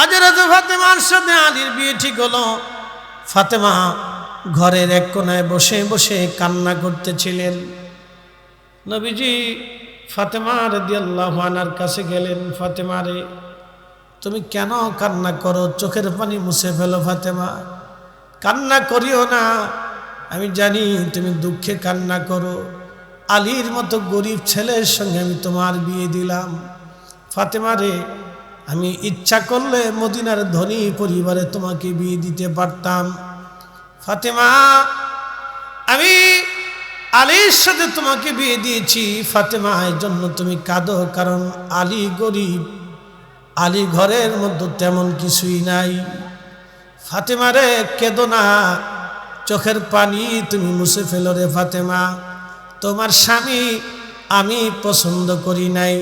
হাজরত ফাতেমার সাথে আলীর বিয়ে ঠিক হলো। ফাতেমা ঘরের এক কোনায় বসে বসে কান্না করতেছিলেন। নবীজি ফাতেমা রাদিয়াল্লাহু আনহার কাছে গেলেন। ফাতেমা রে, তুমি কেন কান্না করো? চোখের পানি মুছে ফেলো ফাতেমা। কান্না করিও না। আমি জানি তুমি দুঃখে কান্না করো। আলীর মতো গরিব ছেলের সঙ্গে আমি তোমার বিয়ে দিলাম। ফাতেমা রে আমি ইচ্ছা করলে মদিনার ধনী পরিবারে তোমাকে বিয়ে দিতে পারতাম। ফাতেমা, আমি আলীর সাথে তোমাকে বিয়ে দিয়েছি। ফাতেমা এর জন্য তুমি কাঁদো, কারণ আলী গরিব। আলী ঘরের মধ্যে তেমন কিছুই নাই। ফাতেমা রে, কেঁদো না। চোখের পানি তুমি মুছে ফেলো রে ফাতেমা। তোমার স্বামী আমি পছন্দ করি নাই।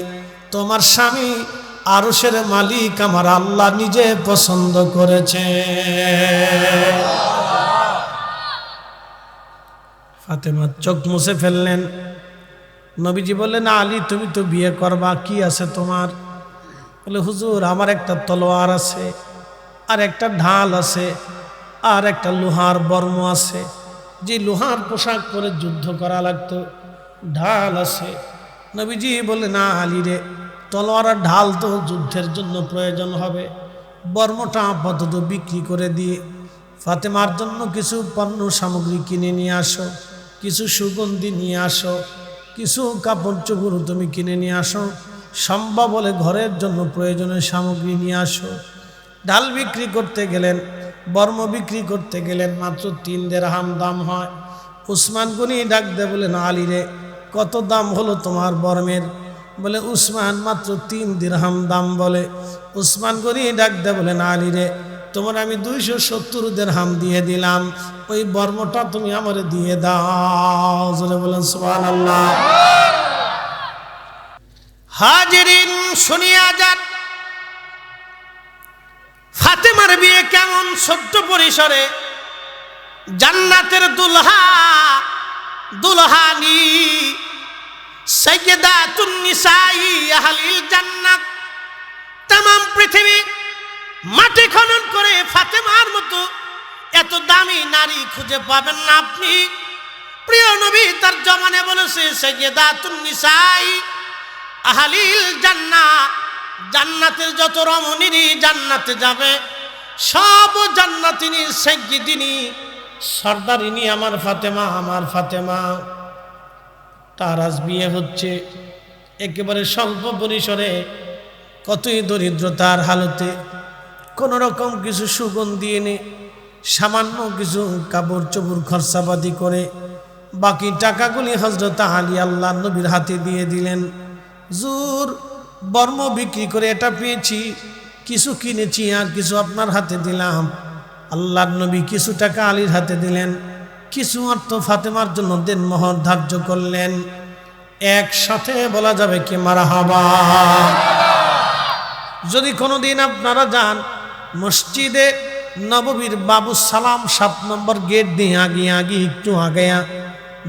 তোমার স্বামী আরশের মালিক আমার আল্লাহ নিজে পছন্দ করেছে। ফাতেমা চোখ মুছে ফেললেন। নবীজি বললেন, আলী, তুমি তো বিয়ে করবা, কি আছে তোমার? বলে, হুজুর, আমার একটা তলোয়ার আছে, আর একটা ঢাল আছে, আর একটা লোহার বর্ম আছে। যে লোহার পোশাক পরে যুদ্ধ করা লাগতো, ঢাল আছে। নবীজি বলে না, আলী রে তলোয়ার আর ঢাল তো যুদ্ধের জন্য প্রয়োজন হবে। বর্মটা আপাতত বিক্রি করে দিয়ে ফাতেমার জন্য কিছু পণ্য সামগ্রী কিনে নিয়ে আসো, কিছু সুগন্ধি নিয়ে আসো, কিছু কাপড় চোপড় তুমি কিনে নিয়ে আসো, সম্ভব হলে ঘরের জন্য প্রয়োজনীয় সামগ্রী নিয়ে আসো। ডাল বিক্রি করতে গেলেন, বর্ম বিক্রি করতে গেলেন, মাত্র তিন দেড়হাম দাম হয়। উসমান গনি ডাক দে বলেন আলী রে, কত দাম হলো তোমার বর্মের? বলে, উসমান মাত্র তিন দিরহাম দাম বলে। উসমান গনি ডাক দে বলেন আলী রে, তোমার আমি দুইশো সত্তর দেড়হাম দিয়ে দিলাম। ওই বর্মটা তুমি আমার দিয়ে দাও। বলেন সুবহান আল্লাহ হাজিরিন, শুনিয়া যান। ফাতেমার বিয়ে কেমন ছোট্ট পরিসরে। জান্নাতের দুলহা, দুলহানি। সৈয়দাতুন নিসাই আহলিল জান্নাত। তাম পৃথিবী মাটি খনন করে ফাতেমার মতো এত দামি নারী খুঁজে পাবেন না আপনি। প্রিয় নবী তার জমানে বলেছে সৈয়দাতুন নিসাই আহালিল জান্না জান্নাতের যত রমণীরই জান্নাতে যাবে, সব জান্নাতিনী সৈয়দিনী সর্দারিনী আমার ফাতেমা আমার ফাতেমা। তার আজ বিয়ে হচ্ছে। একেবারে স্বল্প পরিসরে, কতই দরিদ্রতার হালতে। কোনো রকম কিছু সুগন্ধি এনে, সামান্য কিছু কাপড় চোপড় খরচাপাতি করে, বাকি টাকাগুলি হজরত আলী আল্লাহ নবীর হাতে দিয়ে দিলেন। জুর, বর্ম বিক্রি করে এটা পেয়েছি, কিছু কিনেছি আর কিছু আপনার হাতে দিলাম। আল্লাহর নবী কিছু টাকা আলীর হাতে দিলেন। কিছু অর্থ ফাতেমার জন্য দেন মোহর ধার্য করলেন। একসাথে বলা যাবে কি মারা হাবা যদি কোনোদিন আপনারা যান, মসজিদে নববীর বাবু সালাম সাত নম্বর গেট দিয়ে আগে আগে একটু আগায়া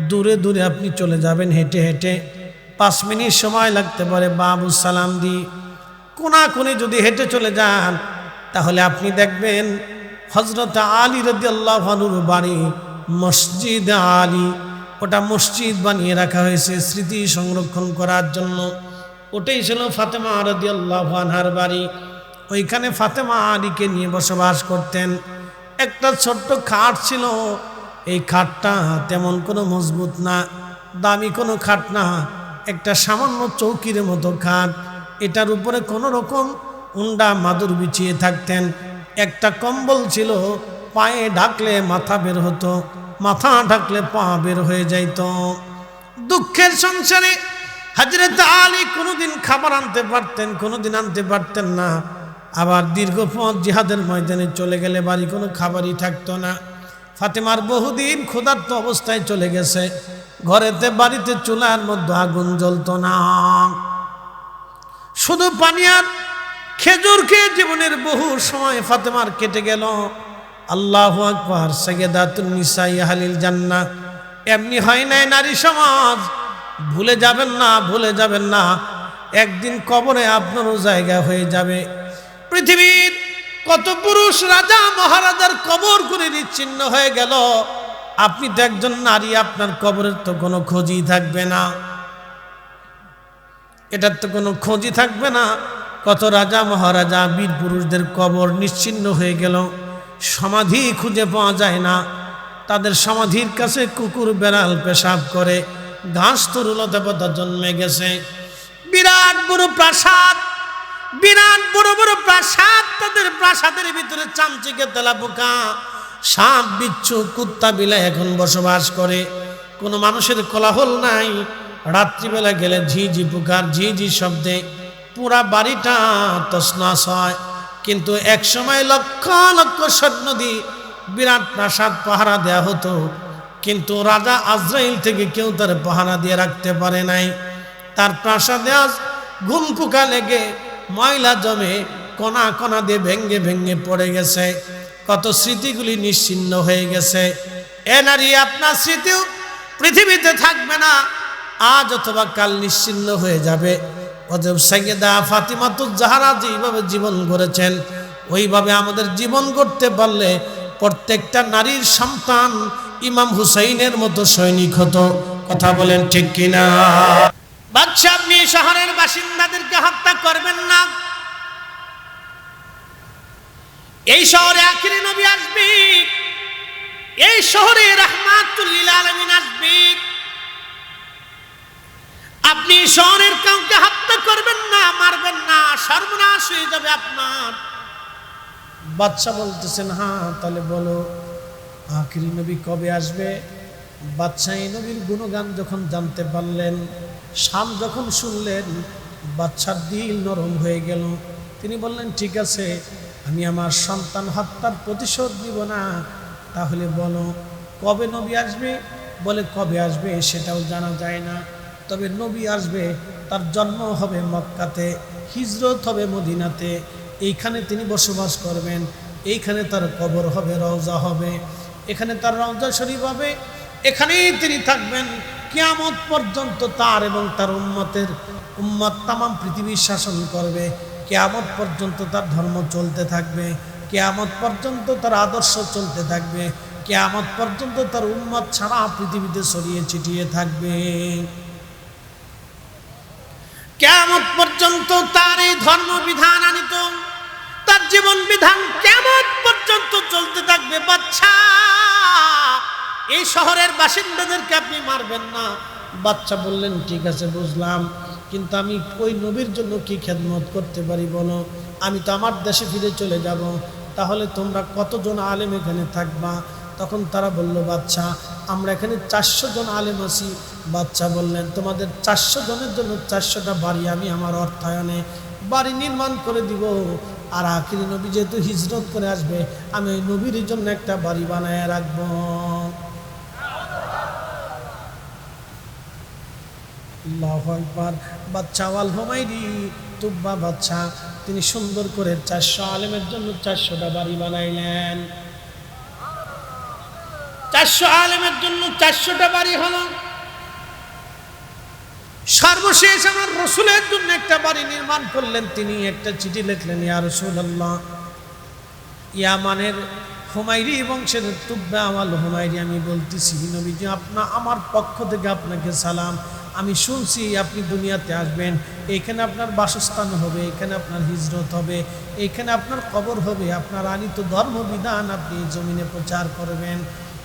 দূরে দূরে আপনি চলে যাবেন হেঁটে হেঁটে। পাঁচ মিনিট সময় লাগতে পারে বাবু সালাম দি কোনাকুনি যদি হেঁটে চলে যান, তাহলে আপনি দেখবেন হজরত আলী রদি আল্লাহনুর বাড়ি মসজিদ আলী। ওটা মসজিদ বানিয়ে রাখা হয়েছে স্মৃতি সংরক্ষণ করার জন্য। ওটাই ছিল ফাতেমা রদি আল্লাহার বাড়ি। ওইখানে ফাতেমা আলীকে নিয়ে বসবাস করতেন। একটা ছোট্ট খাট ছিল। এই খাটটা তেমন কোনো মজবুত না, দামি কোনো খাট না, একটা সামান্য চৌকির মতো খাট। এটার উপরে কোনো রকম উন্ডা মাদুর বিছিয়ে থাকতেন। একটা কম্বল ছিল, পায়ে ঢাকলে মাথা বের হতো। মাথা ঢাকলে পা বের হয়ে যাইত। দুঃখের সংসারে হাজরত আলী কোনোদিন খাবার আনতে পারতেন, কোনোদিন আনতে পারতেন না। আবার দীর্ঘ পথ জিহাদের ময়দানে চলে গেলে বাড়ি কোনো খাবারই থাকতো না। ফাতেমার বহুদিন ক্ষুধার্ত অবস্থায় চলে গেছে। ঘরেতে বাড়িতে চুলার মধ্যে আগুন জ্বলতো না। শুধু পানি আর খেজুর খেয়ে জীবনের বহু সময় ফাতেমার কেটে গেল। আল্লাহ আকবর সৈয়দাতুন নিসাই হালিল জান্না এমনি হয় নাই নারী সমাজ। ভুলে যাবেন না, ভুলে যাবেন না। একদিন কবরে আপনারও জায়গা হয়ে যাবে। পৃথিবীর কত পুরুষ রাজা মহারাজার কবর করে নিচ্ছিন্ন হয়ে গেল। আপনি তো একজন নারী, আপনার কবরের তো কোনো খোঁজই থাকবে না। এটার তো কোনো খোঁজই থাকবে না। কত রাজা মহারাজা, বীর পুরুষদের কবর নিশ্চিন্ন হয়ে গেল। সমাধি খুঁজে পাওয়া যায় না। তাদের সমাধির কাছে কুকুর, বেড়াল পেশাব করে। ঘাস তরুলতা পাতা জন্মে গেছে। বিরাট বড় প্রাসাদ। বিরাট বড় বড় প্রাসাদ। তাদের প্রাসাদের ভিতরে চামচিকে তেলা পোকা। সাপ, বিচ্ছু, কুত্তা বিলাই এখন বসবাস করে। কোনো মানুষের কোলাহল নাই। রাত্রিবেলা গেলে ঝিঝি পোকার ঝিঝি শব্দে পুরা বাড়িটা তসনাস হয়। কিন্তু এক সময় লক্ষ লক্ষ স্বর্ণদি বিরাট প্রাসাদ পাহারা দেয়া হতো। কিন্তু রাজা আজরাইল থেকে কেউ তার পাহারা দিয়ে রাখতে পারে নাই। তার প্রাসাদে আজ ঘুম পোকা লেগে ময়লা জমে কণা কণা দিয়ে ভেঙ্গে ভেঙ্গে পড়ে গেছে। কত স্মৃতিগুলি নিশ্চিন্ন হয়ে গেছে। এ নারী, আপনার স্মৃতিও পৃথিবীতে থাকবে না। আজ অথবা কাল নিশ্চিন্ন হয়ে যাবে। অজব সাইয়েদা ফাতিমাতুজ জাহারা যেইভাবে জীবন গড়েছেন, ওইভাবে আমাদের জীবন গড়তে পারলে প্রত্যেকটা নারীর সন্তান ইমাম হুসাইনের মতো সৈনিক হতো। কথা বলেন ঠিক কিনা? বাদশাহ, আপনি শহরের বাসিন্দাদেরকে হত্যা করবেন না। এই শহরে আখিরি নবী আসবে, এই শহরে রহমাতুল্লিল আলমিন আসবে। আপনি শহরের কাউকে হত্যা করবেন না, মারবেন না, সর্বনাশ হয়ে যাবে আপনার। বাচ্চা বলতেছেন হ্যাঁ তাহলে বলো, আখিরি নবী কবে আসবে? এই নবীর গুণগান যখন জানতে পারলেন শাম যখন শুনলেন বাচ্চার দিল নরম হয়ে গেল। তিনি বললেন, ঠিক আছে, আমি আমার সন্তান হত্যার প্রতিশোধ নিব না। তাহলে বলো, কবে নবী আসবে? বলে, কবে আসবে সেটাও জানা যায় না। তবে নবী আসবে, তার জন্ম হবে মক্কাতে, হিজরত হবে মদিনাতে। এইখানে তিনি বসবাস করবেন, এইখানে তার কবর হবে, রওজা হবে। এখানে তার রওজা শরীফ হবে, এখানেই তিনি থাকবেন। কিয়ামত পর্যন্ত তার এবং তার উম্মতের, উম্মত তামাম পৃথিবীর শাসন করবে। কেয়ামত পর্যন্ত তার ধর্ম চলতে থাকবে, কেয়ামত পর্যন্ত তার আদর্শ চলতে থাকবে, কেয়ামত পর্যন্ত তার উম্মত ছাড়া পৃথিবীতে ছড়িয়ে ছিটিয়ে থাকবে। কেমন পর্যন্ত তার এই ধর্ম বিধান আনিত। তার জীবন বিধান কেমন পর্যন্ত চলতে থাকবে। বাচ্চা, এই শহরের বাসিন্দাদেরকে আপনি মারবেন না। বাচ্চা বললেন, ঠিক আছে, বুঝলাম। কিন্তু আমি ওই নবীর জন্য কি খেদমত করতে পারি বলো? আমি তো আমার দেশে ফিরে চলে যাব। তাহলে তোমরা কতজন আলেম এখানে থাকবা? তখন তারা বলল, বাচ্চা, আমরা এখানে চারশো জন আলেম আছি। বাচ্চা বললেন, তোমাদের চারশো জনের জন্য চারশোটা বাড়ি আমি আমার অর্থায়নে বাড়ি নির্মাণ করে দিব। আর আখিরি নবী যেহেতু হিজরত করে আসবে, আমি ওই নবীর জন্য একটা বাড়ি বানায় রাখব। বাচ্চা ওয়াল তুব্বা বাচ্চা, তিনি সুন্দর করে চারশো আলেমের জন্য চারশোটা বাড়ি বানাইলেন। চারশো আলেমের জন্য চারশোটা বাড়ি হলো সর্বশেষ আমার রসুলের জন্য একটা বাড়ি নির্মাণ করলেন। তিনি একটা চিঠি লিখলেন, ইয়া রসুল আল্লাহ ইয়ামানের হুমাইরি বংশের তুব্বা আমাল হুমাইরি আমি বলতেছি নবীজি, আপনা, আমার পক্ষ থেকে আপনাকে সালাম। আমি শুনছি আপনি দুনিয়াতে আসবেন, এখানে আপনার বাসস্থান হবে, এখানে আপনার হিজরত হবে, এখানে আপনার কবর হবে, আপনার আনিত ধর্মবিধান আপনি জমিনে প্রচার করবেন।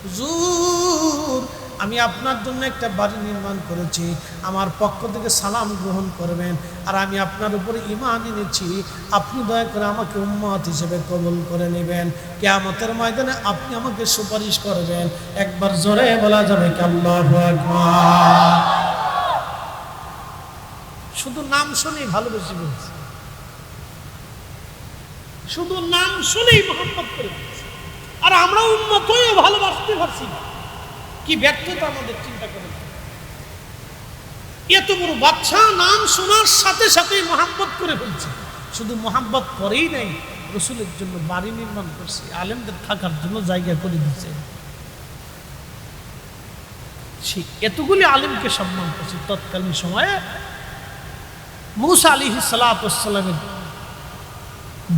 হুজুর আমি আপনার জন্য একটা বাড়ি নির্মাণ করেছি, আমার পক্ষ থেকে সালাম গ্রহণ করবেন, আর আমি আপনার উপরে ইমান এনেছি। আপনি দয়া করে আমাকে উম্মত হিসেবে কবুল করে নেবেন। কেয়ামতের ময়দানে আপনি আমাকে সুপারিশ করবেন। একবার জোরে বলা যাবে শুধু নাম শুনেই ভালোবেসে বলছি শুধু নাম শুনেই মোহাম্মত করে আর আমরা উন্মত হয়ে ভালোবাসতে পারছি না। কি ব্যর্থতা আমাদের চিন্তা করে? এত বড় বাচ্চা নাম শোনার সাথে সাথে মোহাম্মত করে ফেলছে। শুধু মোহাম্মত করেই নাই, রসুলের জন্য বাড়ি নির্মাণ করছে, আলেমদের থাকার জন্য জায়গা করে দিচ্ছে। সে এতগুলি আলেমকে সম্মান করছে, তৎকালীন সময়ে মুসা আলী সালাতামের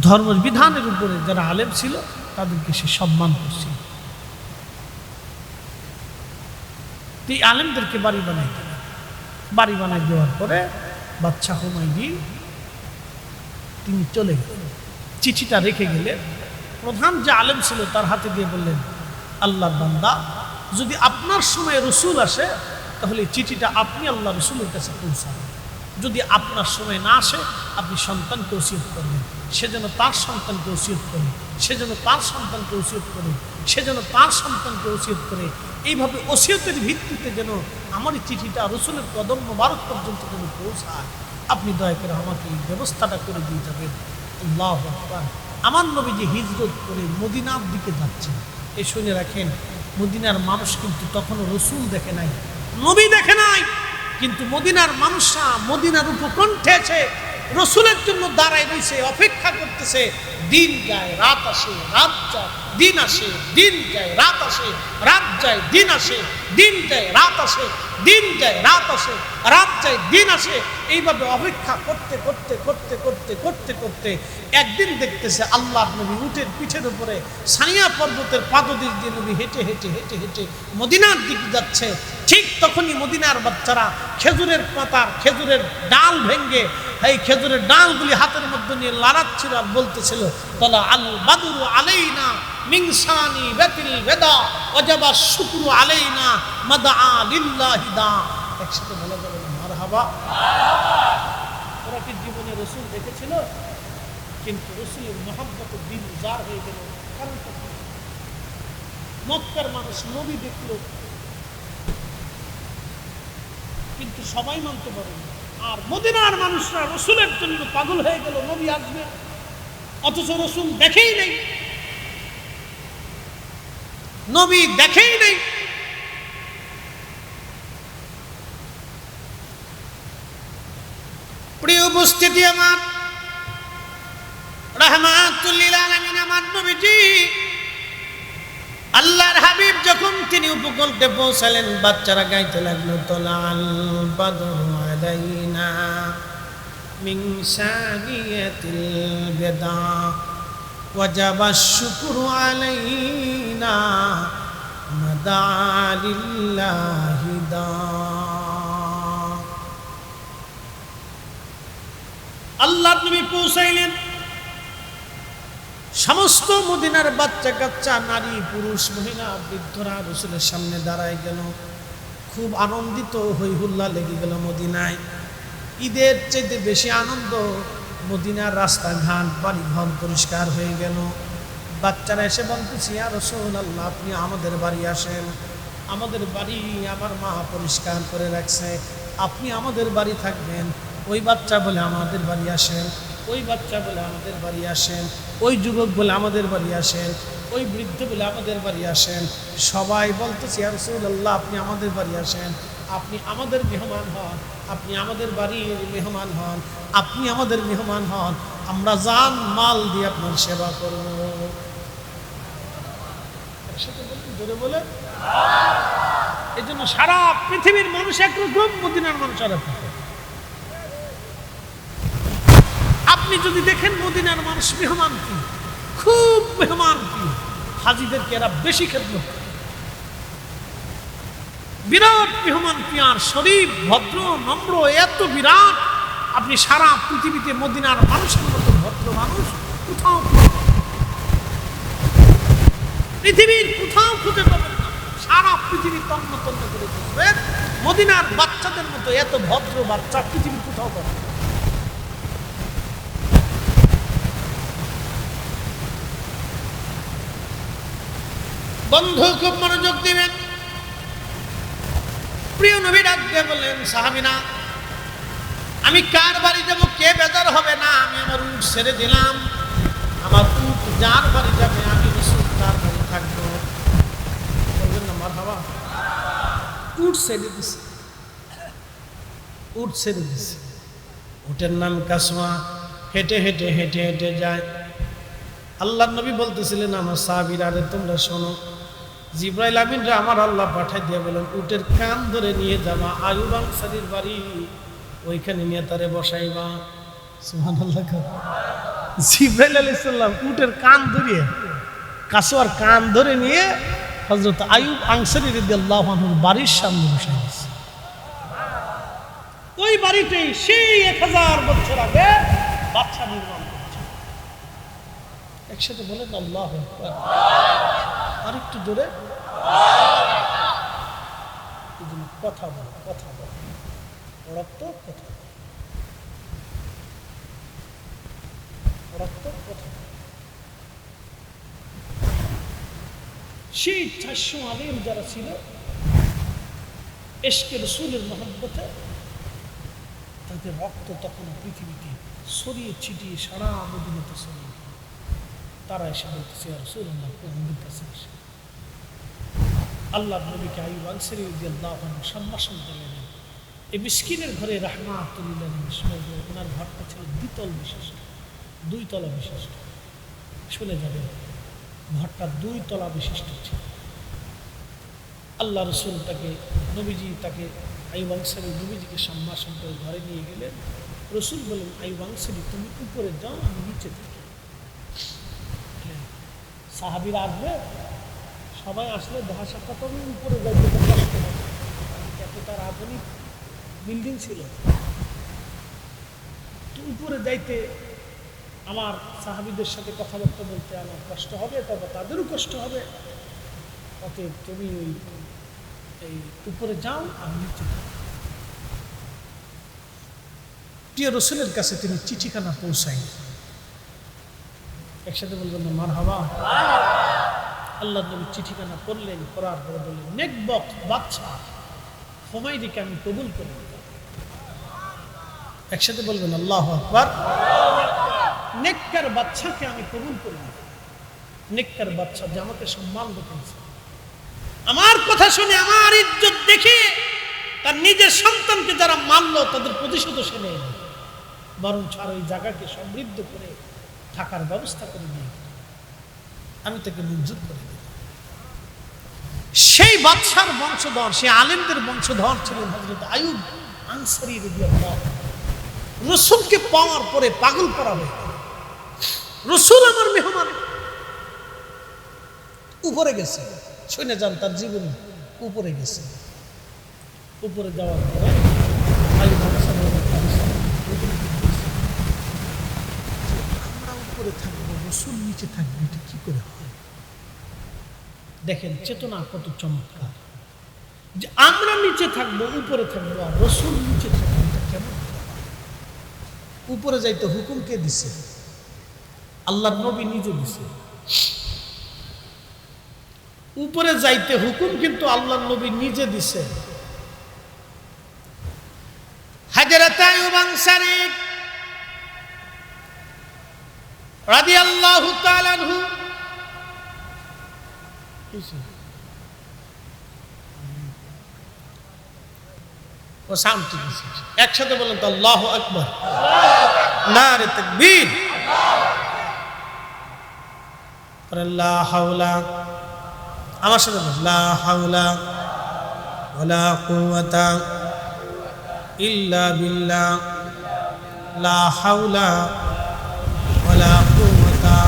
ধর্মের বিধানের উপরে যারা আলেম ছিল, তাদেরকে সে সম্মান করছিল আলেমদেরকে বাড়ি বানাই বাড়ি বানাই দেওয়ার পরে বাচ্চা হুমায়ুন তিনি চলে গেলেন। চিঠিটা রেখে গেলেন প্রধান যে আলেম ছিল তার হাতে দিয়ে বললেন আল্লাহর বান্দা, যদি আপনার সময় রসুল আসে, তাহলে চিঠিটা আপনি আল্লাহ রসুলের কাছে পৌঁছাবেন যদি আপনার সময় না আসে, আপনি সন্তানকে ওসিয়ত করবেন। সে যেন তার সন্তানকে ওসিয়ত করে, সে যেন তার সন্তানকে ওসিয়ত করে, সে যেন তার সন্তানকে ওসিয়ত করে এইভাবে ওসিয়তের ভিত্তিতে যেন আমার চিঠিটা রসুলের কদম মোবারক পর্যন্ত যেন পৌঁছায়, আপনি দয়া করে আমাকে এই ব্যবস্থাটা করে দিয়ে যাবেন। আল্লাহ আমার নবী যে হিজরত করে মদিনার দিকে যাচ্ছেন। এ শুনে রাখেন, মদিনার মানুষ কিন্তু তখনও রসুল দেখে নাই, নবী দেখে নাই, কিন্তু মদিনার মানুষরা মদিনার উপকণ্ঠে রসুলের জন্য দাঁড়ায় রয়েছে অপেক্ষা করতেছে, দিন যায়, রাত আসে, রাত যায়। দিন আসে, দিন যায়, রাত আসে, রাত যায়, দিন আসে, দিন যায়, রাত আসে, দিন যায়, রাত আসে, রাত যায়, দিন আসে। এইভাবে অপেক্ষা করতে করতে করতে করতে করতে করতে একদিন দেখতেছে আল্লাহ নবী উটের পিঠের উপরে সানিয়া পর্বতের পাদদিক দিয়ে নবী হেঁটে হেঁটে হেঁটে হেঁটে মদিনার দিকে যাচ্ছে। ঠিক তখনই মদিনার বাচ্চারা খেজুরের পাতার খেজুরের ডাল ভেঙ্গে এই খেজুরের ডালগুলি হাতের মধ্যে নিয়ে লাড়াচ্ছিল আর বলতেছিল, তলা আল বাদুরু আলাইনা মিংসানি বেতিল বেদা অজাবা শুক্রু আলাইনা মাদা লিল্লাহি দা। একসাথে বলা যাবে না, মারহাবা। ওরা কি জীবনে রসুল দেখেছিল? কিন্তু রসুলের মহাব্বত দিন উজাড় হয়ে গেল। কারণ মক্কার মানুষ নবী দেখল। কিন্তু সবাই মানতে পারে আর মদিনার মানুষরা রসুলের জন্য পাগল হয়ে গেল, নবী আসবে। অথচ রসুল দেখেই নেই। নবী দেখেই নেই। প্রিয় উপস্থিতি আমার আল্লাহর হাবিব যখন তিনি উপকূলতে পৌঁছালেন, বাচ্চারা গাইতে লাগল, তোলাল বাদর আলাইনা বেদা। وجب الشكر علينا مدى لله دا আল্লাহ নবী পৌঁছাইলেন সমস্ত মদিনার বাচ্চা কাচ্চা নারী পুরুষ মহিলা বৃদ্ধরা রসুলের সামনে দাঁড়ায় গেল খুব আনন্দিত হই হুল্লা লেগে গেল মদিনায় ঈদের চাইতে বেশি আনন্দ মদিনার রাস্তাঘাট বাড়ি ঘর পরিষ্কার হয়ে গেল। বাচ্চারা এসে বলতেছি আর রসুল আল্লাহ আপনি আমাদের বাড়ি আসেন। আমাদের বাড়ি আমার মা পরিষ্কার করে রাখছে। আপনি আমাদের বাড়ি থাকবেন। ওই বাচ্চা বলে আমাদের বাড়ি আসেন। ওই বাচ্চা বলে আমাদের বাড়ি আসেন। ওই যুবক বলে আমাদের বাড়ি আসেন। ওই বৃদ্ধ বলে আমাদের বাড়ি আসেন। সবাই বলতেছি আর আল্লাহ আপনি আমাদের বাড়ি আসেন। আপনি আমাদের মেহমান হন আপনি আমাদের বাড়ির মেহমান হন আপনি আমাদের মেহমান হন আমরা জান মাল দিয়ে আপনার সেবা করব। একসাথে বলুন, এই জন্য সারা পৃথিবীর মানুষ একরকম মদিনার মানুষ আর আপনি যদি দেখেন মদিনার মানুষ মেহমান কি খুব মেহমান কি হাজিদেরকে এরা বেশি খেদমত করে। বিরাট মেহমান পিয়ার শরীফ ভদ্র, নম্র, এত বিরাট আপনি সারা পৃথিবীতে মদিনার মানুষের মতো ভদ্র মানুষ কোথাও। পৃথিবীর কোথাও খুঁজে পাবেন না সারা পৃথিবী তন্ন তন্ন করে খুঁজবেন মদিনার বাচ্চাদের মতো এত ভদ্র বাচ্চা পৃথিবীর কোথাও পাবেন না। বন্ধু, খুব মনোযোগ দিবেন প্রিয় নবী ডাক দিয়ে বললেন সাহাবিনা আমি কার বাড়ি যাব? কে বেজার হবে না? আমি আমার উঠ ছেড়ে দিলাম। আমার উঠ যার বাড়ি যাবে, আমি রসুল তার বাড়ি থাকব। বলবেন না মার বাবা উঠ ছেড়ে দিছে। উঠ ছেড়ে দিছে। উটের নাম কাসমা। হেঁটে হেঁটে হেঁটে হেঁটে যায়। আল্লাহ নবী বলতেছিলেন, আমার সাহাবির, আরে তোমরা শোনো জিব্রাইল আমিনরা আমার আল্লাহ পাঠাই দিয়ে বলেন, উটের কান ধরে নিয়ে যাবা, আয়ুব আনসারির বাড়ি। ওইখানে নিয়ে তারে বসাইবা। সুবহানাল্লাহ জিব্রাইল আলাইসাল্লাম উটের কান ধরিয়ে, কাসোয়ার কান ধরে নিয়ে হজরত আয়ুব আংসারি রেদি আল্লাহ বাড়ির সামনে বসে গেছে ওই বাড়িতেই সেই এক হাজার বছর আগে বাচ্চা নির্মাণ করেছে। একসাথে বলেন, আল্লাহ আর একটু জোরে। কথা বল কথা বল। রক্ত কথা রক্ত কথা সেই চারশো আলিম যারা ছিল এসকে রসুলের মহব্বতে তাদের রক্ত তখন পৃথিবীতে ছড়িয়ে ছিটিয়ে সারা মদিনাতে ছড়িয়ে। তারা এসে বলতেছে আর কাছে এসে। আল্লাহ নবীকে আইব আনসারি আল্লাহ সম্ভাষণ দিলেন এই মিসকিনের ঘরে রাহমাতুল্লাহ ওনার ঘরটা ছিল দ্বিতল বিশিষ্ট দুই তলা বিশিষ্ট। শুনে যাবে ঘরটা দুই তলা বিশিষ্ট ছিল। আল্লাহ রসুল তাকে, নবীজি তাকে আইব আনসারি নবীজিকে সম্ভাষণ করে ঘরে নিয়ে গেলেন। রসুল বলেন আইব আনসারি, তুমি উপরে যাও, আমি নিচে থাকি। সাহাবিরা আসবে, সবাই আসলে দেখা সাক্ষাৎ হবে। উপরে যাইতে আধুনিক বিল্ডিং ছিল। উপরে যাইতে আমার সাহাবিদের সাথে কথাবার্তা বলতে আমার কষ্ট হবে, তবে তাদেরও কষ্ট হবে। অতএব তুমি ওই, এই উপরে যাও, আমি নিচে প্রিয় রসুলের কাছে তিনি চিঠিখানা পৌঁছাই একসাথে বলবেন না, মার হাওয়া আল্লাহ নবী চিঠিখানা পড়লেন, পড়ার পরে বললেন, নেক বক্স বাচ্চা হুমাইদিকে আমি কবুল করে। একসাথে বলবেন, আল্লাহ আকবার নেককার বাচ্চাকে আমি কবুল করে। নেককার বাচ্চা যে আমাকে সম্মান দেখিয়েছে আমার কথা শুনে, আমার ইজ্জত দেখে তার নিজের সন্তানকে যারা মানলো, তাদের প্রতিশোধ সে নেয়। বরঞ্চ আর ওই জায়গাকে সমৃদ্ধ করে থাকার ব্যবস্থা করে দিয়ে আমি তাকে মঞ্জুর করে দিলাম। সেই বাদশার বংশধর, সেই আলেমদের বংশধর ছিলেন হজরত আয়ুব আনসারি আনহু। রসুলকে পাওয়ার পরে পাগল করা হয়ে। রসুল আমার মেহমান। উপরে গেছে। শুনে যান তার জীবন। উপরে গেছে। উপরে যাওয়ার পরে আয়ুব আনসারী রাদিয়াল্লাহু আনহু আমরা উপরে থাকব রসুল নিচে থাকবে, এটা কি করে হয়? দেখেন, চেতনা কত চমৎকার। যে আমরা নিচে থাকব, উপরে থাকব, আর রসুল নিচে থাকব, এটা কেমন উপরে যাইতে হুকুম কে দিছে? আল্লাহ নবী নিজে দিছে। উপরে যাইতে হুকুম কিন্তু আল্লাহ নবী নিজে দিছে। হাজরত আয়ুব আনসারী রাদিয়াল্লাহু তাআলা আনহু। ও সাউন্ড একসাথে বলেন তো, আল্লাহ আকবর। না রে তকবীর হাওলা। আমার সাথে লা হাওলা কুওয়াতা ইল্লা বিল্লাহ। লা হাওলা ওয়ালা কুওয়াতা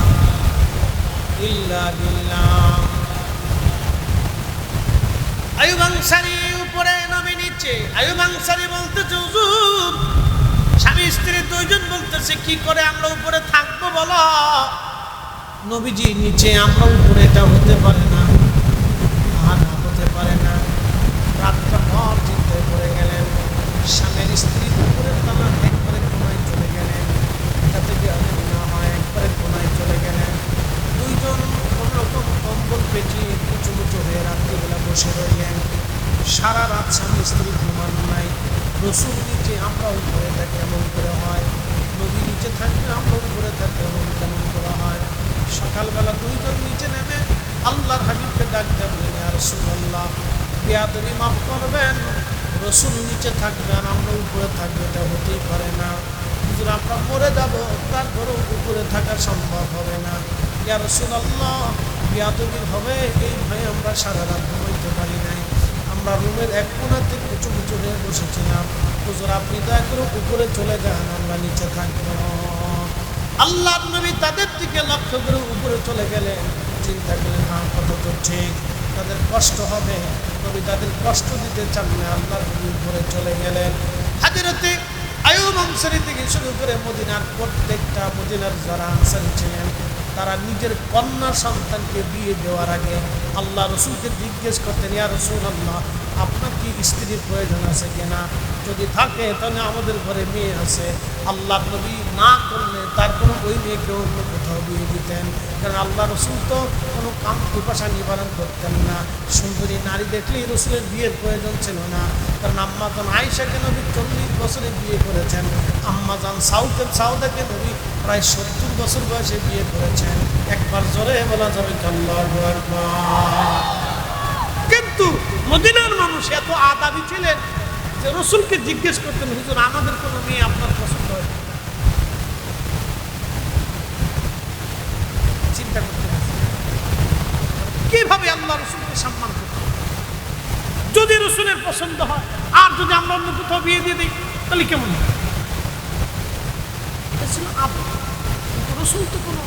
কি করে আমরা উপরে থাকব বলো? নবীজি নিচে, আমরা উপরে, এটা হতে পারে না। না হতে পারে না। রাতটা ভর চিন্তায় পড়ে গেলেন। স্বামীর স্ত্রী উপরে তালা একবারে কোনায় চলে গেলেন এটা থেকে অনেক না হয় একবারে কোনায় চলে গেলেন দুইজন কোনোরকম কম্বল পেঁচিয়ে কুচু মুচু হয়ে রাত্রিবেলা বসে রইলেন সারা রাত স্বামী স্ত্রী ঘুমান নাই রসুল নিচে আমরা উপরে থাকি এমন করে হয় নদী নিচে থাকলে আমরা উপরে থাকি এমন কেমন করে হয় সকালবেলা দুইজন নিচে নেমে আল্লাহর হাবিবকে ডাক দেন আর রসুল্লাহ বিয়াদবি মাফ করবেন রসুল নিচে থাকবেন আমরা উপরে থাকব এটা হতেই পারে না আমরা মরে যাব তারপরেও উপরে থাকা সম্ভব হবে। না ইয়া রসুল্লাহ বিয়াদবির হবে, এই ভয়ে আমরা সারা রাত ঘুমাইতে পারি নাই। আমরা রুমের এক কোনাতে কুচু কুচু হয়ে বসেছিলাম। হুজুর, আপনি দয়া করে উপরে চলে যান, আমরা নিচে থাকব। আল্লাহ নবী তাদের দিকে লক্ষ্য করে উপরে চলে গেলেন। চিন্তা করলেন হ্যাঁ কথা তো ঠিক। তাদের কষ্ট হবে। নবী তাদের কষ্ট দিতে চান না আল্লাহ নবী উপরে চলে গেলেন। হাজিরতে আয়ুব আনসারি থেকে শুরু করে মদিনার প্রত্যেকটা মদিনার যারা আনসারি ছিলেন তারা নিজের কন্যা সন্তানকে বিয়ে দেওয়ার আগে আল্লাহ রসুলকে জিজ্ঞেস করতেন, ইয়া রসুল আল্লাহ আপনার কি স্ত্রীর প্রয়োজন আছে কিনা? যদি থাকে, তাহলে আমাদের ঘরে মেয়ে আছে। আল্লাহ নবী না করলে তারপরে ওই মেয়েকে অন্য কোথাও বিয়ে দিতেন। কারণ আল্লাহ রসুল তো কোনো কাম পিপাসা নিবারণ করতেন না। সুন্দরী নারী দেখলেই রসুলের বিয়ের প্রয়োজন ছিল না। কারণ আম্মাজান আয়েশাকে নবী চল্লিশ বছরে বিয়ে করেছেন। আম্মাজান সাউথের সাউদাকে নবী প্রায় সত্তর বছর বয়সে বিয়ে করেছেন। একবার জোরে বলা যাবে কিন্তু মদিনার মানুষ এত আদাবি ছিলেন যে রসুলকে জিজ্ঞেস করতেন, হুজুর, আমাদের কোনো মেয়ে আপনার পছন্দ হয় চিন্তা করতে। কীভাবে আল্লাহ রসুলকে সম্মান করতে? যদি রসুলের পছন্দ হয়, আর যদি আমরা অন্য কোথাও বিয়ে দিয়ে দিই, তাহলে কেমন আবেগ কিন্তু রসুল তো কোনো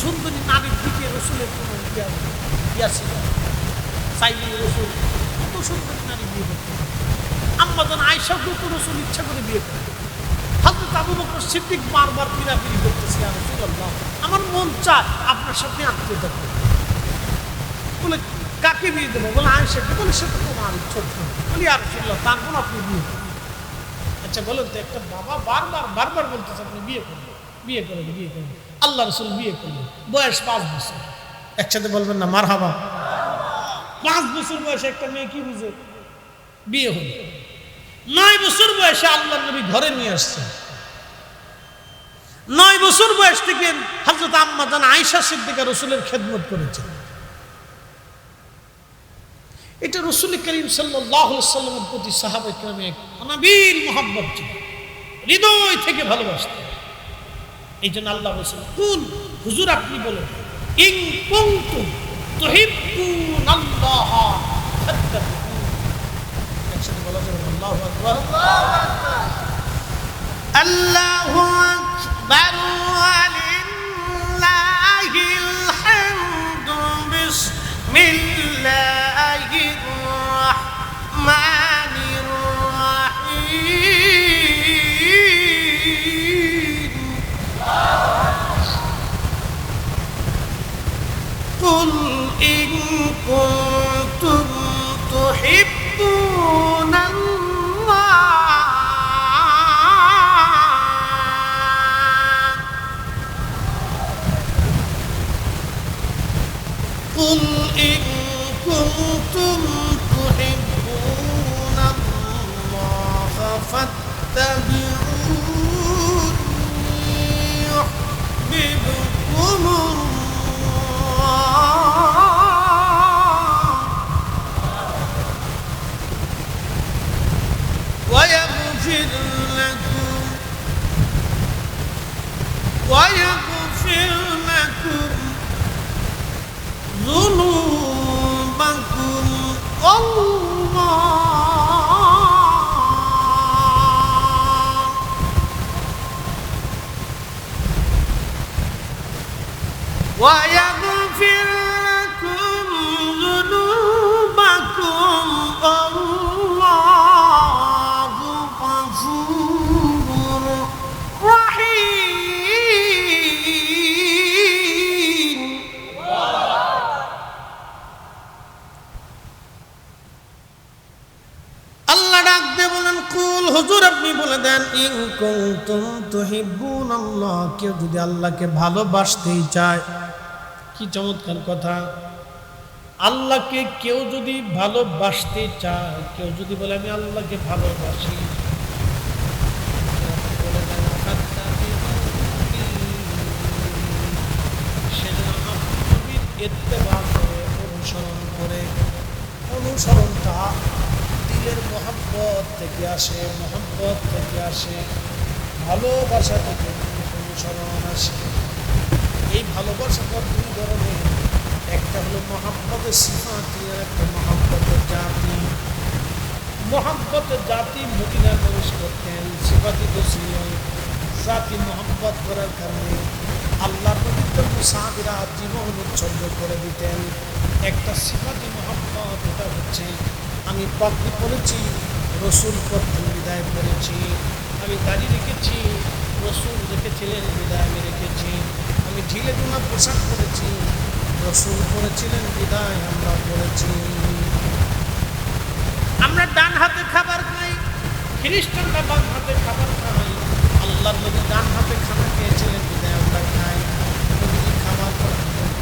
সুন্দরী নারীর দিকে রসুলের কোনো ইয়া ছিল। চাইলে রসুল কত সুন্দরী নারী বিয়ে করতে। যেন আয়সাকেও তো রসুল ইচ্ছা করে বিয়ে করতে। হয়তো আবু বকর সিদ্দিক বারবার পিরাপিরি করতেছি আর রসুল্লাহ আমার মন চায় আপনার সাথে আত্মীয়তা করতে। বলে, কাকে বিয়ে দেবো? বলে আয়সাকে বলে সে তো তোমার ছোট বলি আর রসুল্লাহ তার কোন আপনি বিয়ে আচ্ছা বলুন তো, একটা বাবা বারবার বারবার বলতেছে, আপনি বিয়ে করবেন বিয়ে করবেন বিয়ে করবেন আল্লাহ রসুল বিয়ে করলেন বয়স পাঁচ বছর। একসাথে বলবেন না মার হাবা পাঁচ বছর বয়সে একটা মেয়ে কি বুঝে? বিয়ে হলো। নয় বছর বয়সে আল্লাহ নবী ঘরে নিয়ে আসছে। নয় বছর বয়স থেকে হজরত আম্মা জান আয়সা সিদ্দিকা রসুলের খেদমত করেছেন এটা রসুল করিম সাল্লামের প্রতি সাহাবা ইকরামে এক অনাবিল মোহাম্মত ছিল। হৃদয় থেকে ভালোবাসতেন এই জন্য আল্লাহ বলছেন, কুল, হুজুর আপনি বলেন, ইং তুহিব্বুনাল্লাহ ফাত্তাবিউন একসাথে বলা? আল্লাহু আকবার আল্লাহু ওয়ালিল্লাহিল হামদু বিসমিল্লাহির قل إن كنتم تحبون الله. قل إن كنتم تحبون الله فاتبعوني يحببكم الله. ويغفر لكم ذنوبكم الله ويغفر তুহিব্বুন আল্লাহ কেউ যদি আল্লাহকে ভালোবাসতেই চায়, কি চমৎকার কথা। আল্লাহকে কেউ যদি ভালোবাসতে চায়, কেউ যদি বলে, আমি আল্লাহকে ভালোবাসি। অনুসরণ করে। অনুসরণটা দিলের মহাব্বত থেকে আসে, মহাব্বত থেকে আসে। ভালোবাসা থেকে অনুসরণ আসে এই ভালোবাসাটা দুই ধরনের? একটা হলো মহাব্বতের সিফাতি আর একটা মহাব্বতের জাতি। মহাব্বতের জাতি মদিনার মানুষ করতেন সিফাতি তো ছিলেন জাতি মোহাম্মত করার কারণে আল্লাহ পবিত্র মুসাহাবিরা জীবন উৎসর্গ করে দিতেন। একটা সিফাতি মোহাম্মত এটা হচ্ছে, আমি পাগড়ি পরেছি রসুল প্রথম বিদায় করেছি। আমি দাড়ি রেখেছি, রসুন রেখেছিলেন, বিদায় আমি রেখেছি। আমি ঢিলে ডোনা পোশাক করেছি রসুন করেছিলেন বিদায় আমরা করেছি আমরা ডান হাতে খাবার খাই, খ্রিস্টানরা বাম হাতে খাবার খাই আল্লাহ নবী ডান হাতে খাবার খেয়েছিলেন বিদায় আমরা খাই নবীজি খাবার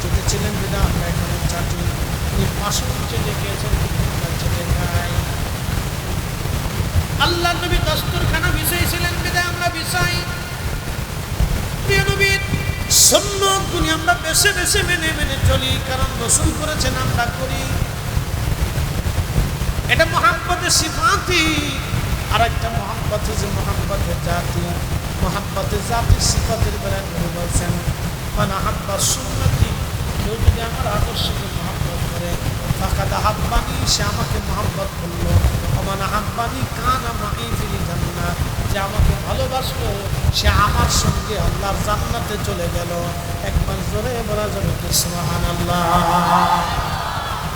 চেটেছিলেন বিদায় আমরা এখানে চাটি উনি পাশে চেটে খেয়েছেন আমরা চেটে খাই আল্লাহ নবী দস্তরখানা বিছাইছিলেন বিদায় আমরা বিছাই প্রিয় নবীর বেছে বেছে মেনে মেনে চলি, কারণ রসুল করেছেন, আমরা করি। এটা মোহাম্মতের সিফাতি। আর একটা মোহাম্মত যে মোহাম্মতের জাতি। মোহাম্মতের জাতির সিফাতের বেলায় করে বলছেন মানে হাব্বা সুন্নতি, কেউ যদি আমার আদর্শকে করে হাব্বানি সে আমাকে করল আমার হাব্বানি কান আমাকে ফিরি যে আমাকে ভালোবাসলো, সে আমার সঙ্গে আল্লাহর জান্নাতে চলে গেল। একবার জোরে বলা যাবে সুবহানাল্লাহ।